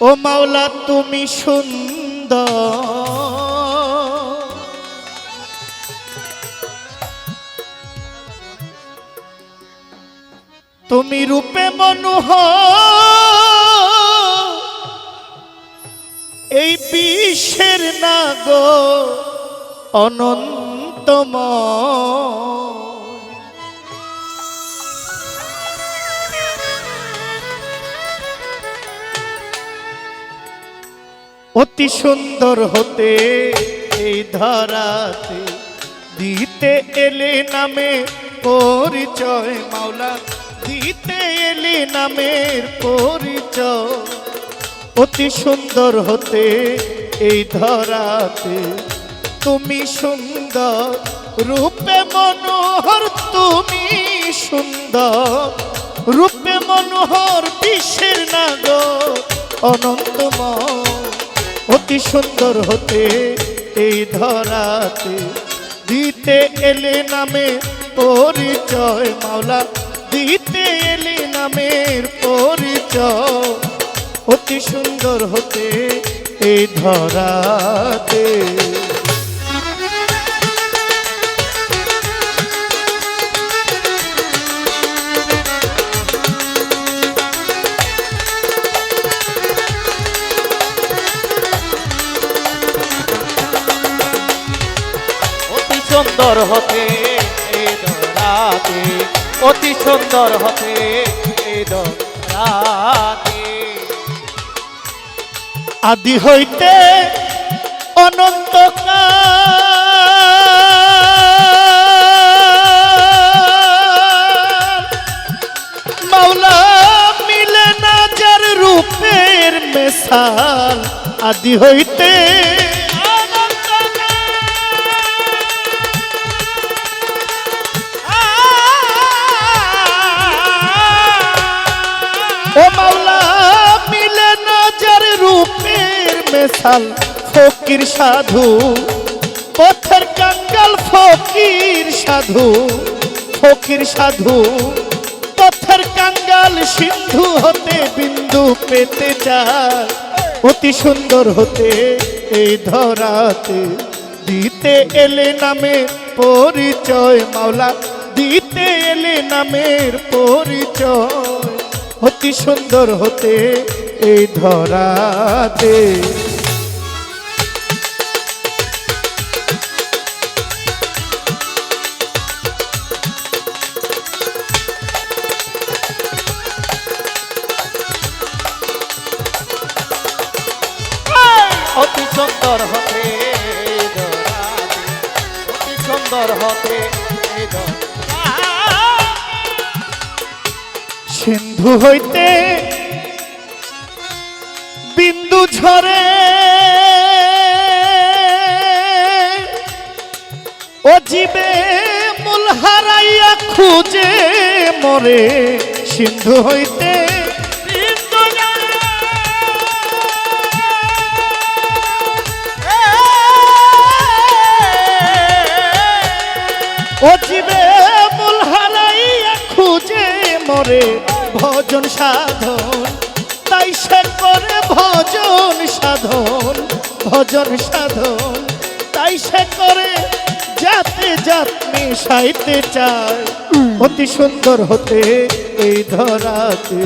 ও মাওলা তুমি সুন্দর। তুমি রূপে মনোহ এই বিশ্বের নাগ অনন্তময়। অতি সুন্দর হতে এই ধরাতে দিতে এলে নামে পরিচয় মাওলা, দিতে এলে নামের পরিচয়। অতি সুন্দর হতে এই ধরাতে তুমি সুন্দর, রূপে মনোহর তুমি সুন্দর। রূপে মনোহর, বিশ্বের নাগ অনন্তময় অতি সুন্দর হতে এই ধরাতে। দিতে এলে নামে পরিচয়, মাওলা, দিতে এলে নামের পরিচয়। অতি সুন্দর হতে এই ধরাতে। সুন্দর হতে অতি সুন্দর হতে মাওলা মিলে না যার রূপের মেশাল আদি হইতে মেশাল ফকির সাধু, পথের কাঙ্গাল ফকির সাধু ফকির সাধু, পথের কাঙ্গাল সিন্ধু হতে বিন্দু পেতে চায়। অতি সুন্দর হতে এই ধরাতে দিতে এলে নামে পরিচয় মাওলা, দিতে এলে নামের পরিচয়। অতি সুন্দর হতে এই ধরাতে সুন্দর হতে অতি সুন্দর হতে সিন্ধু হইতে বিন্দু ঝরে, ও জীবে মূল হারাইয়া খুঁজে মরে, সিন্ধু হইতে ও জীবে মূল হারাইয়া খুঁজে মরে ভজন সাধন। তাই সে করে ভজন সাধন ভজন সাধন। তাই সে করে যাতে জাত মিশাইতে চায়। অতি সুন্দর হতে এই ধরাতে।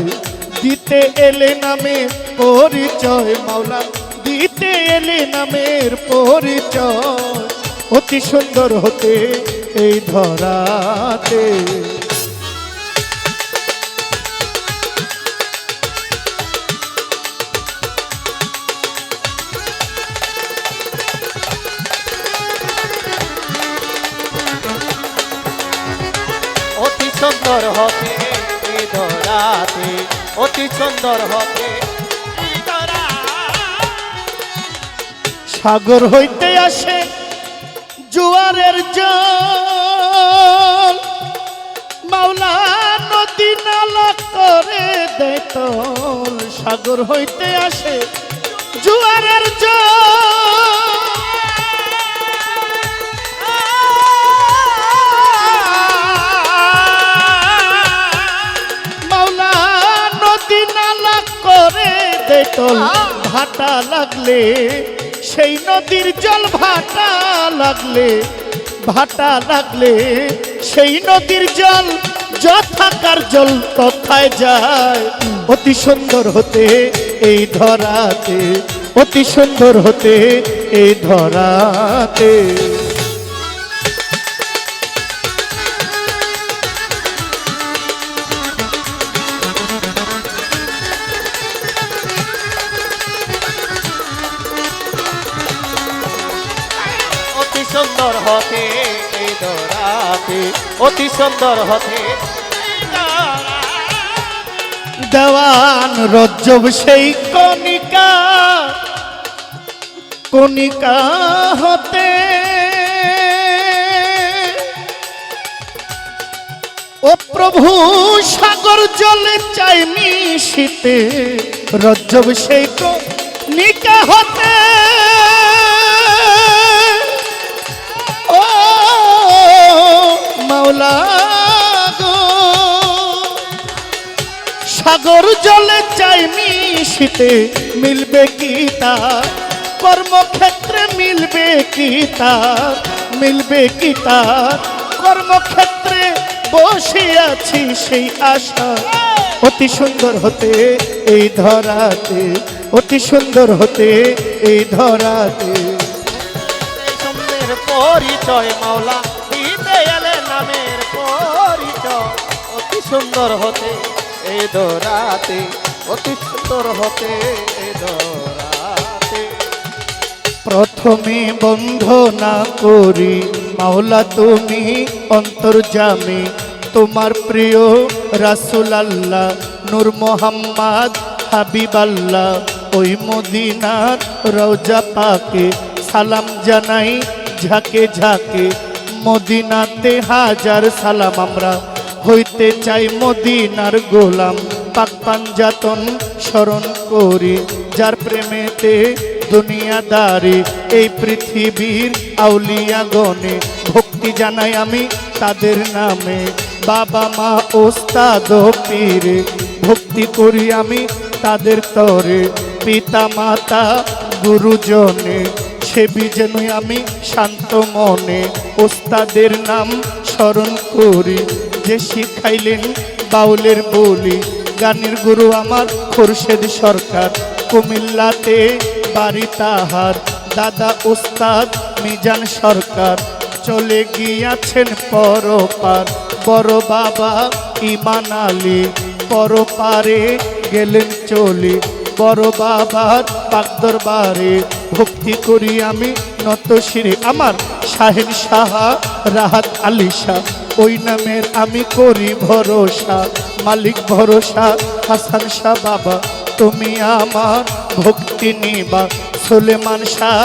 দিতে এলে নামে পরিচয় মাওলা দিতে এলে নামের পরিচয়। অতি সুন্দর হতে এই ধরাতে অতি সুন্দর হতে এই দরাতে অতি সুন্দর দরাতে। সাগর হইতে আসে জোয়ারের জল সাগর হইতে আসে জোয়ারের মাওলা নদী নালা করে দে বেতল ভাটা লাগলে সেই নদীর জল ভাটা লাগলে ভাটা লাগলে সেই নদীর জল যথাকার জল তথায় যায়। অতি সুন্দর হতে এই ধরাতে, অতি সুন্দর হতে এই ধরাতে। অতি সুন্দর হতে অতি সুন্দর হতে। দেওয়ান রজ্জব সেই কণিকা কণিকা হতে। ও প্রভু, সাগর জলে চাই মিশিতে, রজ্জব সেই কণিকা হতে। মাওলা গো। সাগর জলে চাই মিশিতে মিলবে কি তার? কর্মক্ষেত্রে মিলবে কি মিলবে কি তার? কর্মক্ষেত্রে বসে আছি সেই আশা। অতি সুন্দর হতে এই ধরাতে, অতি সুন্দর হতে এই ধরাতে। পরিচয় মাওলা অতি সুন্দর হতে এই দরাতে, অতি সুন্দর হতে এই দরাতে। প্রথমে বন্ধনা করি, মাওলা তুমি অন্তর্জামে তোমার প্রিয় রাসুল আল্লাহ, নূর মোহাম্মদ হাবিব আল্লাহ ওই মদিনার রওজা পাকে সালাম জানাই ঝাঁকে ঝাঁকে। মদিনাতে হাজার সালাম আমরা হইতে চাই মদিনার গোলাম। পাক পাঞ্জাতন স্মরণ করি, যার প্রেমেতে দুনিয়াদারি। এই পৃথিবীর আউলিয়া গণে ভক্তি জানাই আমি তাদের নামে। বাবা, মা, ওস্তাদ, পীরে, ভক্তি করি আমি তাদের তরে। পিতা, মাতা, গুরুজনে সেবি যেন আমি শান্ত মনে। ওস্তাদের নাম স্মরণ করি যে শিখাইলেন বাউলের বলি, গানের গুরু আমার খোরশেদ সরকার। কুমিল্লাতে বাড়ি তাহার, দাদা ওস্তাদ মিজান সরকার। চলে গিয়াছেন পরপার, বড় বাবা ইমান আলী। পরপারে গেলেন চলে, বড় বাবার পাক দরবারে ভক্তি করি আমি নত শিরে। আমার শাহেন সাহা রাহাত আলী শাহ। ওই নামের আমি করি ভরসা, মালিক ভরসা। হাসান শাহ বাবা, তুমি আমার ভক্তি নিবা। সুলেমান শাহ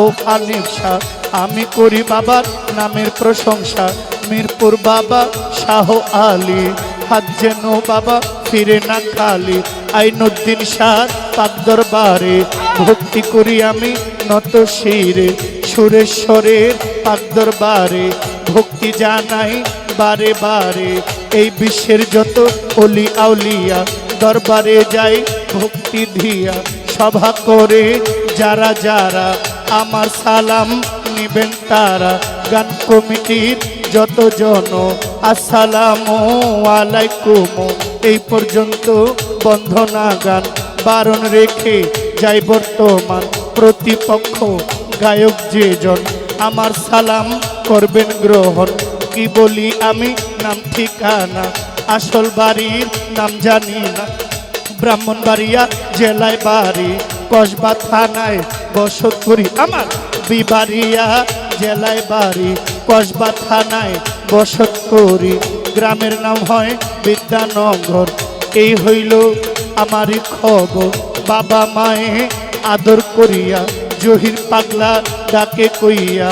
ও আনিফ শাহ, আমি করি বাবার নামের প্রশংসা। মিরপুর বাবা, শাহ আলী। হাত যেন বাবা ফিরে না খালি। আইনুদ্দিন শাহ, পাক দরবারে। ভক্তি করি আমি নত শিরে, সুরেশ্বরের পাক দরবারে। ভক্তি জানাই বারে বারে। এই বিশ্বের যত অলি আউলিয়া, দরবারে যাই ভক্তি ধিয়া সভা করে। যারা যারা আমার সালাম নিবেন তারা। গান কমিটির যত জন আসসালামু আলাইকুম। এই পর্যন্ত বন্ধনা গান বারণ রেখে যাই বর্তমান প্রতিপক্ষ গায়ক যেজন। আমার সালাম করবেন গ্রহণ? কি বলি আমি? নাম ঠিকানা? আসল বাড়ির নাম জানি না। ব্রাহ্মণবাড়িয়া জেলায় বাড়ি, কসবা থানায় বসত করি আমার বিবাড়িয়া জেলায় বাড়ি, কসবা থানায় বসত করি গ্রামের নাম হয় বিদ্যানগর। এই হইল আমারই খবর। বাবা মায়ে আদর করিয়া, জহির পাগলা ডাকে কইয়া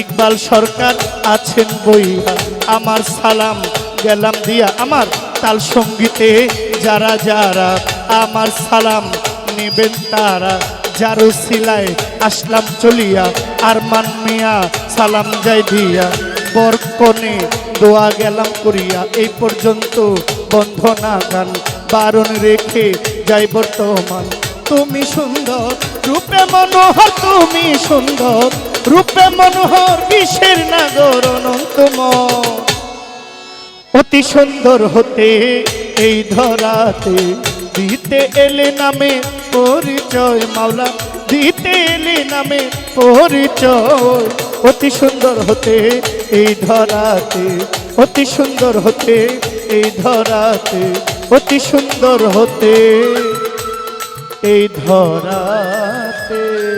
ইকবাল সরকার আছেন বইয়া। আমার সালাম গেলাম দিয়া আমার তাল সঙ্গীতে। যারা যারা আমার সালাম নেবেন তারা, যারো সিলায় আসলাম চলিয়া। আরমান মিয়া সালাম যাই দিয়া। বরকনে দোয়া গেলাম করিয়া। এই পর্যন্ত বন্ধনা গান বারণ রেখে যাই বর্তমান। তুমি সুন্দর, রূপে মনোহর, তুমি সুন্দর। রূপে মনোহর বিশ্বের নাগর অনন্তময় অতি সুন্দর হতে এই ধরাতে দিতে এলে নামে পরিচয় মাওলা, দিতে এলে নামে পরিচয়। অতি সুন্দর হতে এই ধরাতে, অতি সুন্দর হতে এই ধরাতে, অতি সুন্দর হতে এই ধরা